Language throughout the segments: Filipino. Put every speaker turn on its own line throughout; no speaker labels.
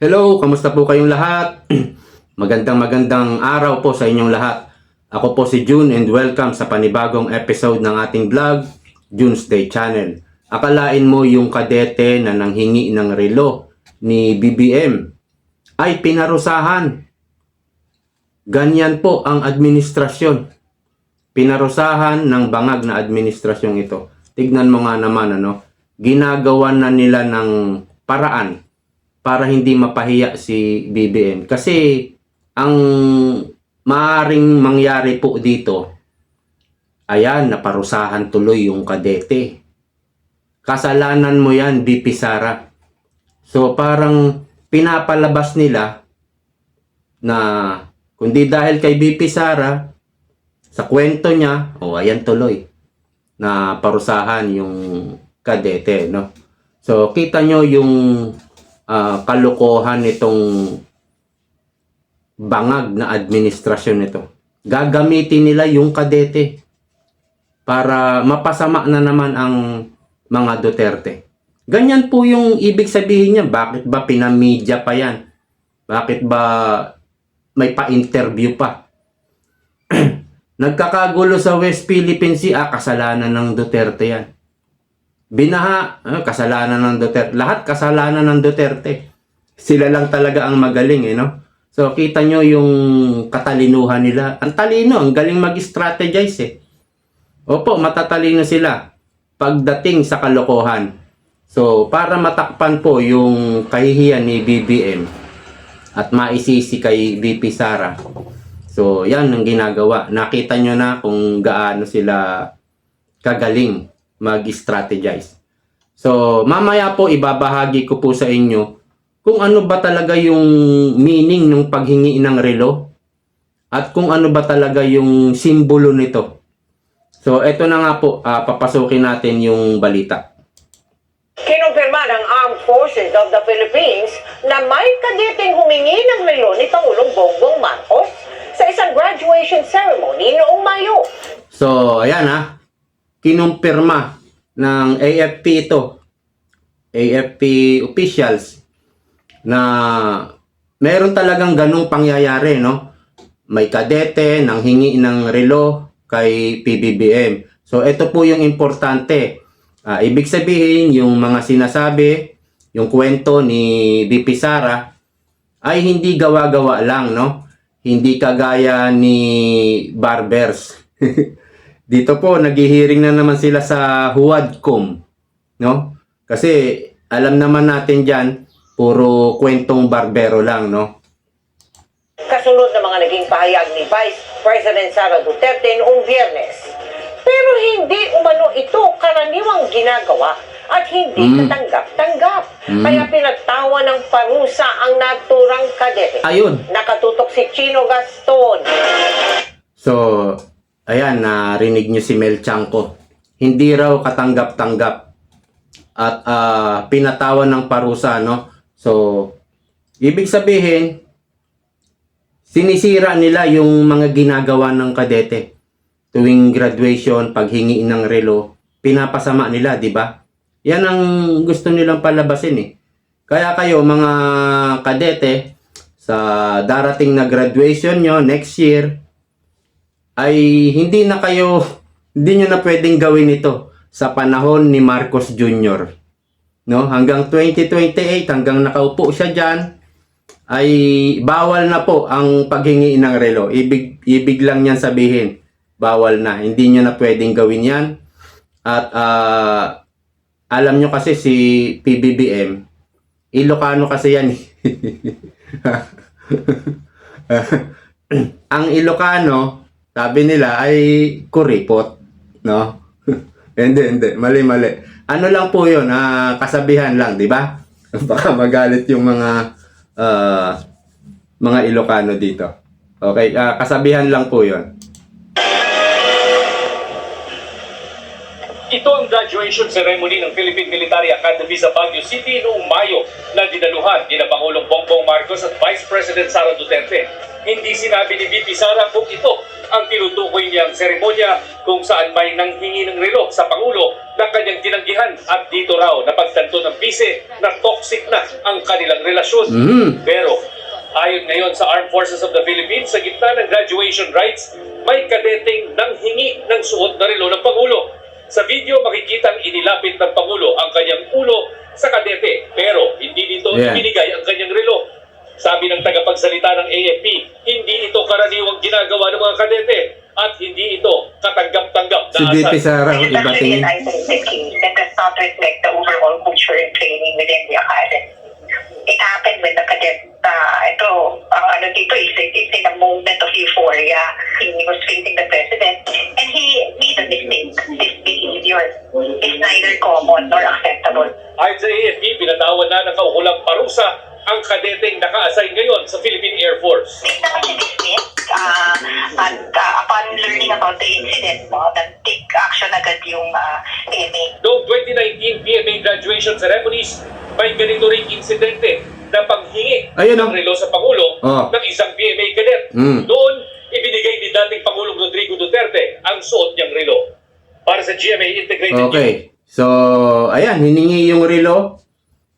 Hello, kamusta po kayong lahat? magandang magandang araw po sa inyong lahat. Ako po si June and welcome sa panibagong episode ng ating vlog, June's Day Channel. Akalain mo yung kadete na nanghingi ng relo ni BBM ay pinarusahan. Ganyan po ang administrasyon. Pinarusahan ng bangag na administrasyong ito. Tignan mo nga naman ano, ginagawa na nila ng paraan para hindi mapahiya si BBM. Kasi ang maaring mangyari po dito, ayan, naparusahan tuloy yung kadete. Kasalanan mo yan, BP Sara. So parang pinapalabas nila na kundi dahil kay BP Sara, sa kwento niya, o oh, ayan tuloy, na parusahan yung kadete, no? So, kita nyo yung ah, kalokohan nitong bangag na administrasyon nito. Gagamitin nila yung kadete para mapasama na naman ang mga Duterte. Ganyan po yung ibig sabihin niya. Bakit ba pinamedya pa yan? Bakit ba may pa-interview pa? Nagkakagulo sa West Philippine Sea, ah, kasalanan ng Duterte yan. Binaha, ah, kasalanan ng Duterte. Lahat kasalanan ng Duterte. Sila lang talaga ang magaling, eh, no? So, kita nyo yung katalinuhan nila. Ang talino, ang galing mag-strategize, eh. Opo, matatalino sila pagdating sa kalokohan. So, para matakpan po yung kahihiyan ni BBM at maisisi kay BP Sara. So, yan ang ginagawa. Nakita nyo na kung gaano sila kagaling mag-strategize. So, mamaya po ibabahagi ko po sa inyo kung ano ba talaga yung meaning ng paghingi ng relo at kung ano ba talaga yung simbolo nito. So, eto na nga po, ah, papasukin natin yung balita.
Kinumpirma ng Armed Forces of the Philippines na may kadeteng humingi ng relo ni Pangulong Bongbong Marcos sa isang graduation ceremony noong Mayo.
So, ayan ha. Kinumpirma ng AFP ito. AFP officials na meron talagang ganung pangyayari, no? May kadete nang hingi ng relo kay PBBM. So, ito po yung importante. Ah, ibig sabihin, yung mga sinasabi, yung kwento ni BP Sara, ay hindi gawa-gawa lang, no? Hindi kagaya ni Barbers. Dito po, naghihiring na naman sila sa Huwadcom, no? Kasi alam naman natin dyan, puro kwentong barbero lang, no?
Kasunod ng mga naging pahayag ni Vice President Sara Duterte noong biyernes. Pero hindi umano ito karaniwang ginagawa at hindi
Mm.
katanggap-tanggap.
Mm.
Kaya pinagtawa ng parusa ang naturang kadete.
Ayun.
Nakatutok si Chino Gaston.
So, ayan, narinig nyo si Mel Chanco. Hindi raw katanggap-tanggap at ah, pinatawan ng parusa, no? So, ibig sabihin, sinisira nila yung mga ginagawa ng kadete. Tuwing graduation, paghingi ng relo, pinapasama nila, di ba? Yan ang gusto nilang palabasin eh. Kaya kayo mga kadete, sa darating na graduation nyo next year, ay hindi na kayo, hindi nyo na pwedeng gawin ito sa panahon ni Marcos Jr. No? Hanggang 2028, hanggang nakaupo siya dyan, ay bawal na po ang paghingi ng relo. Ibig, ibig lang yan sabihin, bawal na. Hindi nyo na pwedeng gawin yan. At ah, alam nyo kasi si PBBM, Ilocano kasi yan. eh. ang Ilocano, sabi nila ay kuripot, no? hindi, hindi, mali, mali. Ano lang po 'yon, ah, kasabihan lang, 'di ba? Baka magalit yung mga ah, mga Ilocano dito. Okay, ah, kasabihan lang po 'yon.
Ito ang graduation ceremony ng Philippine Military Academy sa Baguio City noong Mayo na dinaluhan ni Pangulong Bongbong Marcos at Vice President Sara Duterte. Hindi sinabi ni VP Sara kung ito ang tinutukoy niyang seremonya kung saan may nanghingi ng relo sa Pangulo na kanyang tinanggihan at dito raw napagtanto ng bise na toxic na ang kanilang relasyon.
Mhm.
Pero ayon ngayon sa Armed Forces of the Philippines, sa gitna ng graduation rites, may kadeteng nanghingi ng suot na relo ng Pangulo. Sa video, makikita inilapit ng Pangulo ang kanyang ulo sa kadete pero hindi dito
Yeah.
ibinigay ang kanyang relo. Sabi ng tagapagsalita ng AFP, hindi ito karaniwang ginagawa ng mga kadete at hindi ito katanggap-tanggap na
Si
asal.
Sara,
It's
iba
actually
tingin.
an that does not reflect the overall culture and training within the academy. It happened with the cadet. Uh, ito, ang ano dito is it- it's in a moment of euphoria. He was facing the president and he made a mistake. This behavior is neither common nor acceptable.
Ayon sa AFP, pinatawan na ng kaukulang parusa ang kadeteng naka-assign ngayon sa Philippine Air Force.
Hindi naman siya dismissed. Uh, at uh, upon learning about the incident, no, nag-take action agad yung uh, PMA.
Noong 2019 PMA graduation ceremonies, may ganito ring insidente na panghingi
Ayun,
ng
oh.
relo sa Pangulo
Oh.
ng isang PMA cadet.
Mm.
Doon, ibinigay ni dating Pangulong Rodrigo Duterte ang suot niyang relo. Para sa GMA Integrated News,
Okay. So, ayan, hiningi yung relo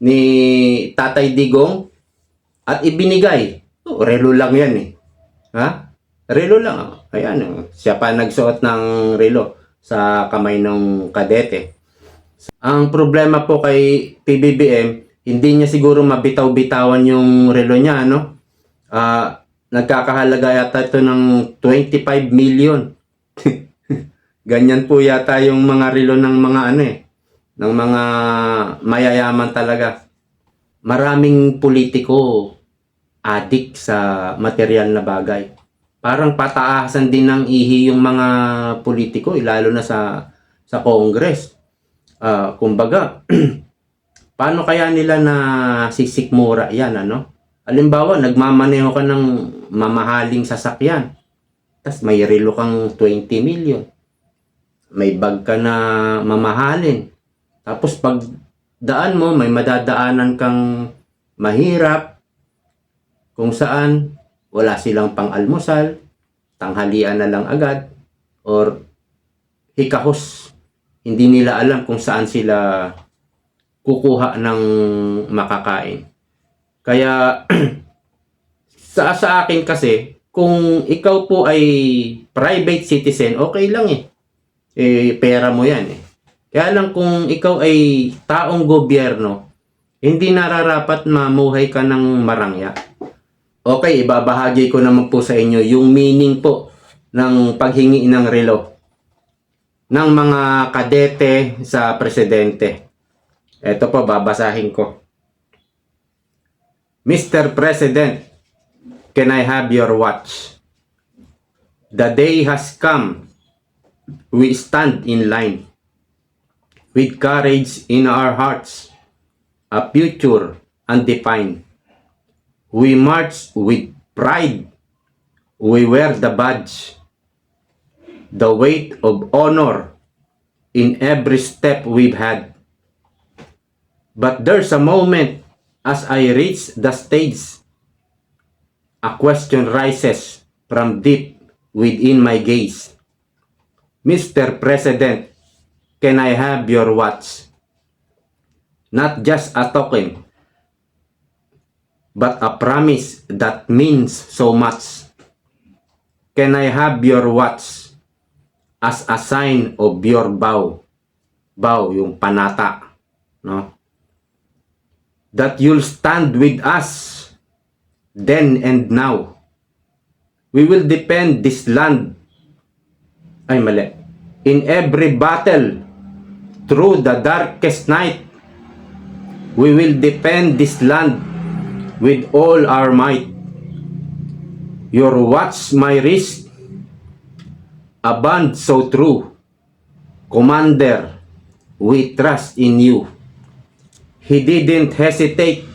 ni Tatay Digong at ibinigay. Oh, relo lang yan eh. Ha? Relo lang. Ayan, oh. siya pa nagsuot ng relo sa kamay ng kadete. Ang problema po kay PBBM, hindi niya siguro mabitaw-bitawan yung relo niya, no? Ah, nagkakahalaga yata ito ng 25 million. Ganyan po yata yung mga relo ng mga ano eh, ng mga mayayaman talaga. Maraming politiko adik sa material na bagay. Parang pataasan din ng ihi yung mga politiko, eh, lalo na sa sa Congress. Ah, kumbaga, paano kaya nila na sisikmura yan, ano? Halimbawa, nagmamaneho ka ng mamahaling sasakyan. Tapos may relo kang 20 million may bag ka na mamahalin. Tapos pag daan mo, may madadaanan kang mahirap kung saan wala silang pang-almusal, tanghalian na lang agad, or hikahos. Hindi nila alam kung saan sila kukuha ng makakain. Kaya sa sa akin kasi, kung ikaw po ay private citizen, okay lang eh eh, pera mo yan eh. Kaya lang kung ikaw ay taong gobyerno, hindi nararapat mamuhay ka ng marangya. Okay, ibabahagi ko naman po sa inyo yung meaning po ng paghingi ng relo ng mga kadete sa presidente. Ito po, babasahin ko. Mr. President, can I have your watch? The day has come we stand in line with courage in our hearts, a future undefined. We march with pride. We wear the badge, the weight of honor in every step we've had. But there's a moment as I reach the stage, a question rises from deep within my gaze. Mr. President, can I have your watch? Not just a token, but a promise that means so much. Can I have your watch as a sign of your vow? Vow, yung panata. No? That you'll stand with us then and now. We will defend this land ay mali. In every battle, through the darkest night, we will defend this land with all our might. Your watch my wrist, a band so true. Commander, we trust in you. He didn't hesitate.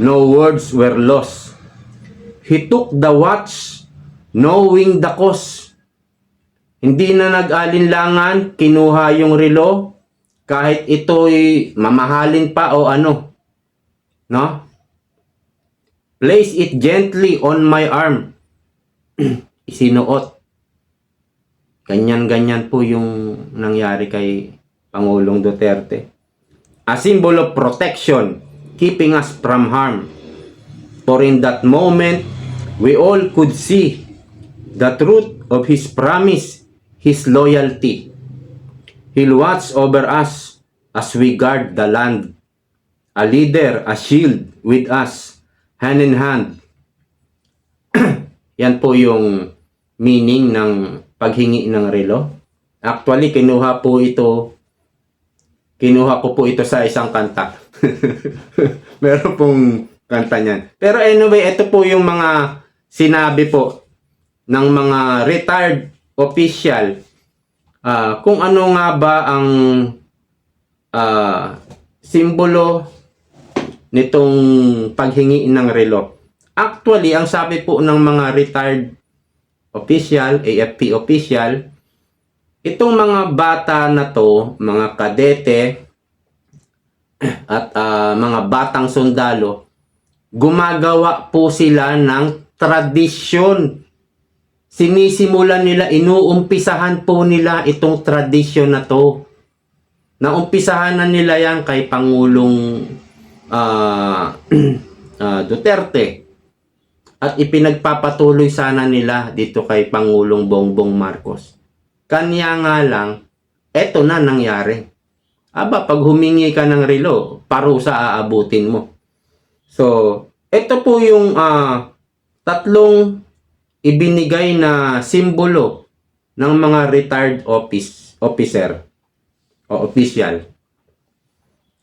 No words were lost. He took the watch, knowing the cost. Hindi na nag-alinlangan, kinuha yung relo, kahit ito'y mamahalin pa o ano. No? Place it gently on my arm. Isinuot Ganyan-ganyan po yung nangyari kay Pangulong Duterte. A symbol of protection, keeping us from harm. For in that moment, we all could see the truth of His promise, His loyalty. He'll watch over us as we guard the land. A leader, a shield with us, hand in hand. Yan po yung meaning ng paghingi ng relo. Actually, kinuha po ito, kinuha ko po ito sa isang kanta. Meron pong kanta niyan. Pero anyway, ito po yung mga sinabi po ng mga retired official Ah, kung ano nga ba ang ah, simbolo nitong paghingi ng relo. Actually, ang sabi po ng mga retired official, AFP official, itong mga bata na to, mga kadete at ah, mga batang sundalo, gumagawa po sila ng tradisyon sinisimulan nila, inuumpisahan po nila itong tradisyon na to. Naumpisahan na nila yan kay Pangulong ah, ah, Duterte. At ipinagpapatuloy sana nila dito kay Pangulong Bongbong Marcos. Kanya nga lang, eto na nangyari. Aba, pag humingi ka ng relo, parusa aabutin mo. So, ito po yung ah, tatlong ibinigay na simbolo ng mga retired office officer o official.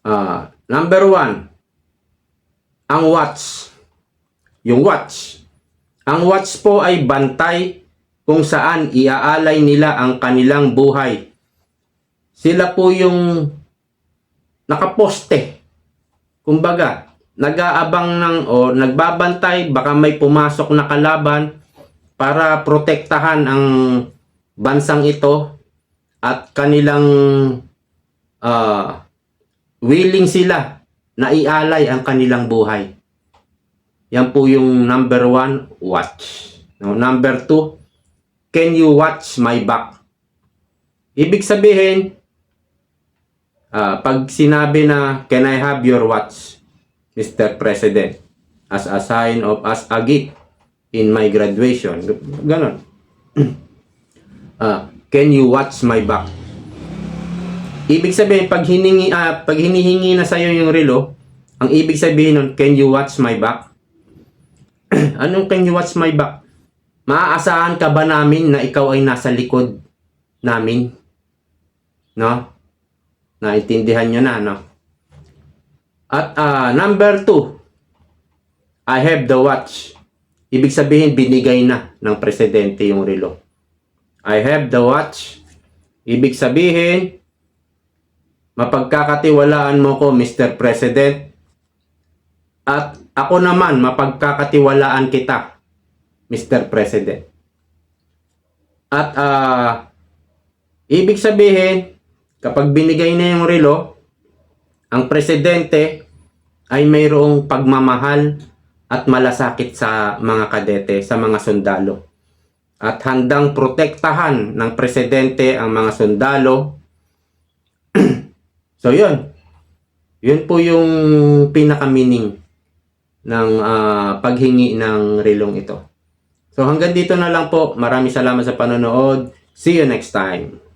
Ah, number one, ang watch. Yung watch. Ang watch po ay bantay kung saan iaalay nila ang kanilang buhay. Sila po yung nakaposte. Kumbaga, nag-aabang ng o nagbabantay baka may pumasok na kalaban para protektahan ang bansang ito at kanilang ah, willing sila na ialay ang kanilang buhay. Yan po yung number one, watch. No, number two, can you watch my back? Ibig sabihin, ah, pag sinabi na, can I have your watch, Mr. President, as a sign of, as a gift in my graduation. Ganon. Ah, can you watch my back? Ibig sabihin, pag, hiningi, ah, pag hinihingi na sa'yo yung relo, ang ibig sabihin nun, can you watch my back? Anong can you watch my back? Maaasahan ka ba namin na ikaw ay nasa likod namin? No? Naintindihan nyo na, no? At ah, number two, I have the watch. Ibig sabihin, binigay na ng presidente yung relo. I have the watch. Ibig sabihin, mapagkakatiwalaan mo ko, Mr. President. At ako naman, mapagkakatiwalaan kita, Mr. President. At ah, ibig sabihin, kapag binigay na yung relo, ang presidente ay mayroong pagmamahal at malasakit sa mga kadete, sa mga sundalo. At handang protektahan ng presidente ang mga sundalo. so yun. Yun po yung pinaka-meaning ng ah, paghingi ng relong ito. So hanggang dito na lang po. Maraming salamat sa panonood. See you next time.